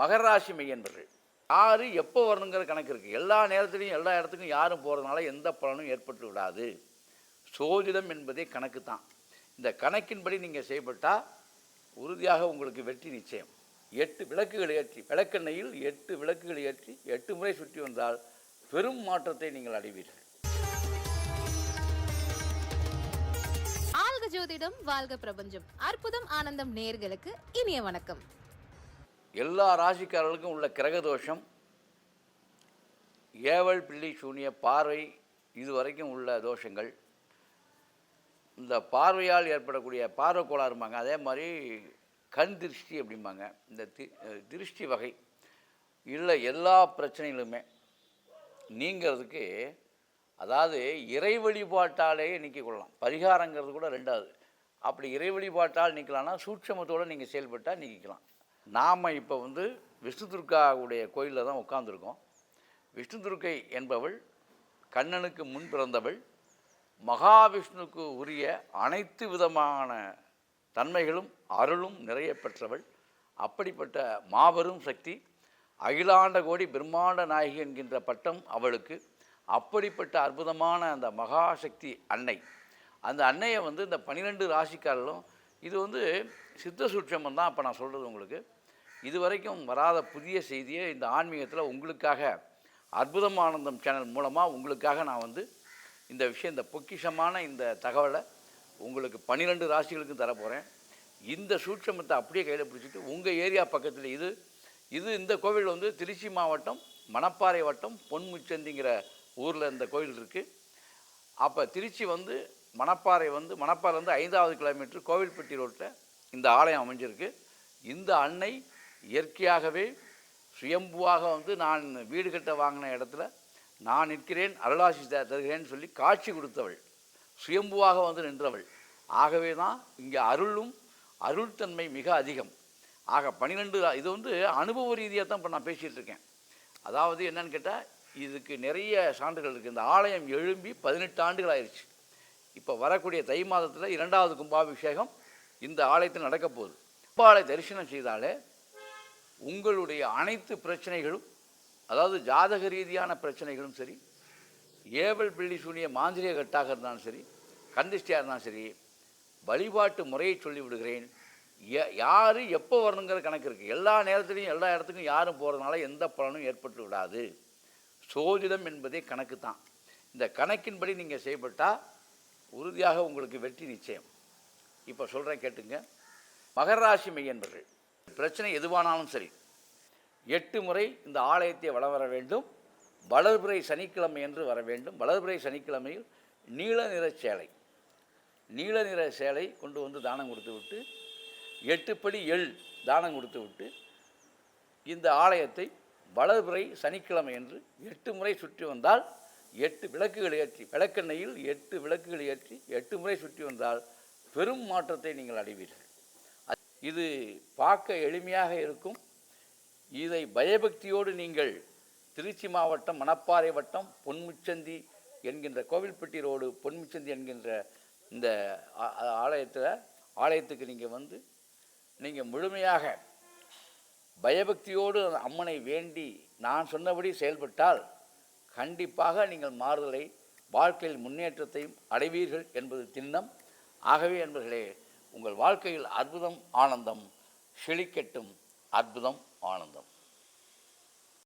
மகர ராசி மையன்பர்கள். யார் எப்போ வரணுங்கிற கணக்கு இருக்குது எல்லா நேரத்துலையும் எல்லா இடத்துக்கும் யாரும் போகிறதுனால எந்த பலனும் ஏற்பட்டு விடாது. சோதிடம் என்பதே கணக்கு தான். இந்த கணக்கின்படி நீங்கள் செய்யப்பட்டால் உறுதியாக உங்களுக்கு வெற்றி நிச்சயம். எட்டு விளக்குகள் ஏற்றி விளக்கெண்ணையில் எட்டு விளக்குகள் ஏற்றி எட்டு முறை சுற்றி வந்தால் பெரும் மாற்றத்தை நீங்கள் அடைவீர்கள். ஆல்க ஜோதிடம் வாழ்க பிரபஞ்சம். அற்புதம் ஆனந்தம் நேர்களுக்கு இனிய வணக்கம். எல்லா ராசிக்காரர்களுக்கும் உள்ள கிரக தோஷம் ஏவல் பிள்ளி சூனிய பார்வை இது வரைக்கும் உள்ள தோஷங்கள். இந்த பார்வையால் ஏற்படக்கூடிய பார்வை கோளாறுமாங்க அதே மாதிரி கண் திருஷ்டி அப்படிம்பாங்க. இந்த தி திருஷ்டி வகை. இல்லை எல்லா பிரச்சனைகளுமே நீங்கிறதுக்கு அதாவது இறை வழிபாட்டாலேயே நீக்கிக்கொள்ளலாம் பரிகாரங்கிறது கூட ரெண்டாவது. அப்படி இறை வழிபாட்டால் நீக்கலாம்னா சூட்சமத்தோடு நீங்கள் செயல்பட்டால் நீக்கிக்கலாம். நாம் இப்போ வந்து விஷ்ணு துர்காவுடைய கோயிலில் தான் உட்காந்துருக்கோம் விஷ்ணு துர்க்கை என்பவள் கண்ணனுக்கு முன் பிறந்தவள் மகாவிஷ்ணுக்கு உரிய அனைத்து விதமான தன்மைகளும் அருளும் நிறைய பெற்றவள். அப்படிப்பட்ட மாபெரும் சக்தி அகிலாண்ட கோடி பிரம்மாண்ட நாயகி என்கின்ற பட்டம் அவளுக்கு. அப்படிப்பட்ட அற்புதமான அந்த மகாசக்தி அன்னை. அந்த அன்னையை வந்து இந்த பன்னிரெண்டு ராசிக்காரர்களும் இது வந்து சித்த சூட்சமம் தான் இப்போ நான் சொல்கிறது உங்களுக்கு. இது வரைக்கும் வராத புதிய செய்தியை இந்த ஆன்மீகத்தில் உங்களுக்காக அற்புதம் ஆனந்தம் சேனல் மூலமாக உங்களுக்காக நான் வந்து இந்த விஷயம் இந்த பொக்கிஷமான இந்த தகவலை உங்களுக்கு பன்னிரெண்டு ராசிகளுக்கும் தரப்போகிறேன் இந்த சூட்சமத்தை அப்படியே கையில் பிடிச்சிட்டு உங்கள் ஏரியா பக்கத்தில் இது இது இந்த கோவில் வந்து திருச்சி மாவட்டம் மணப்பாறை வட்டம் பொன்முச்சந்திங்கிற ஊரில் இந்த கோவில் இருக்குது அப்போ திருச்சி வந்து மணப்பாறை வந்து மணப்பாறை வந்து ஐந்தாவது கிலோமீட்டர் கோவில்பட்டி ரோட்டில் இந்த ஆலயம் அமைஞ்சிருக்கு. இந்த அன்னை இயற்கையாகவே சுயம்புவாக வந்து நான் வீடு கட்ட வாங்கின இடத்துல நான் நிற்கிறேன் அருளாசி த- தருகிறேன்னு சொல்லி காட்சி கொடுத்தவள். சுயம்புவாக வந்து நின்றவள். ஆகவே தான் இங்கே அருளும் அருள்தன்மை மிக அதிகம். ஆக பன்னிரெண்டு இது வந்து அனுபவ ரீதியாக தான் இப்போ நான் பேசிகிட்டு இருக்கேன். அதாவது என்னன்னு கேட்டால் இதுக்கு நிறைய சான்றுகள் இருக்குது இந்த ஆலயம் எழும்பி பதினெட்டு ஆண்டுகள் ஆயிடுச்சு இப்போ வரக்கூடிய தை மாதத்தில் இரண்டாவது கும்பாபிஷேகம் இந்த ஆலயத்தில் நடக்க போகுது. கும்பாலய தரிசனம் செய்தாலே உங்களுடைய அனைத்து பிரச்சனைகளும் அதாவது ஜாதக ரீதியான பிரச்சனைகளும் சரி ஏவல் பிள்ளி சூனிய மாந்திரிய கட்டாக இருந்தாலும் சரி கந்திஷ்டியாக இருந்தாலும் சரி வழிபாட்டு முறையை சொல்லி விடுகிறேன். ய- யார் எப்போ வரணுங்கிற கணக்கு இருக்குது எல்லா நேரத்துலையும் எல்லா இடத்துக்கும் யாரும் போகிறதுனால எந்த பலனும் ஏற்பட்டு விடாது. சோதிடம் என்பதே கணக்கு தான். இந்த கணக்கின்படி நீங்கள் செய்யப்பட்டால் உறுதியாக உங்களுக்கு வெற்றி நிச்சயம். இப்போ சொல்கிறேன் கேட்டுங்க. மகராசி மெய்யன்பர்கள். பிரச்சனை எதுவானாலும் சரி எட்டு முறை இந்த ஆலயத்தை வளம் வர வேண்டும் வளர்பிறை சனிக்கிழமை என்று வர வேண்டும். வளர்பிறை சனிக்கிழமையில் நீல நிற சேலை நீல நிற சேலை கொண்டு வந்து தானம் கொடுத்து விட்டு எட்டுப்படி எள் தானம் கொடுத்து விட்டு இந்த ஆலயத்தை வளர்பிறை சனிக்கிழமை என்று எட்டு முறை சுற்றி வந்தால் எட்டு விளக்குகள் ஏற்றி விளக்கெண்ணையில் எட்டு விளக்குகள் ஏற்றி எட்டு முறை சுற்றி வந்தால் பெரும் மாற்றத்தை நீங்கள் அடைவீர்கள். இது பார்க்க எளிமையாக இருக்கும். இதை பயபக்தியோடு நீங்கள் திருச்சி மாவட்டம் மணப்பாறை வட்டம் பொன்முச்சந்தி என்கின்ற கோவில்பட்டி ரோடு பொன்முச்சந்தி என்கின்ற இந்த ஆலயத்தில் ஆலயத்துக்கு நீங்கள் வந்து நீங்கள் முழுமையாக பயபக்தியோடு அம்மனை வேண்டி நான் சொன்னபடி செயல்பட்டால் கண்டிப்பாக நீங்கள் மாறுதலை வாழ்க்கையில் முன்னேற்றத்தையும் அடைவீர்கள் என்பது திண்ணம். ஆகவே என்பர்களே உங்கள் வாழ்க்கையில் அற்புதம் ஆனந்தம் செழிக்கட்டும் அற்புதம் ஆனந்தம்.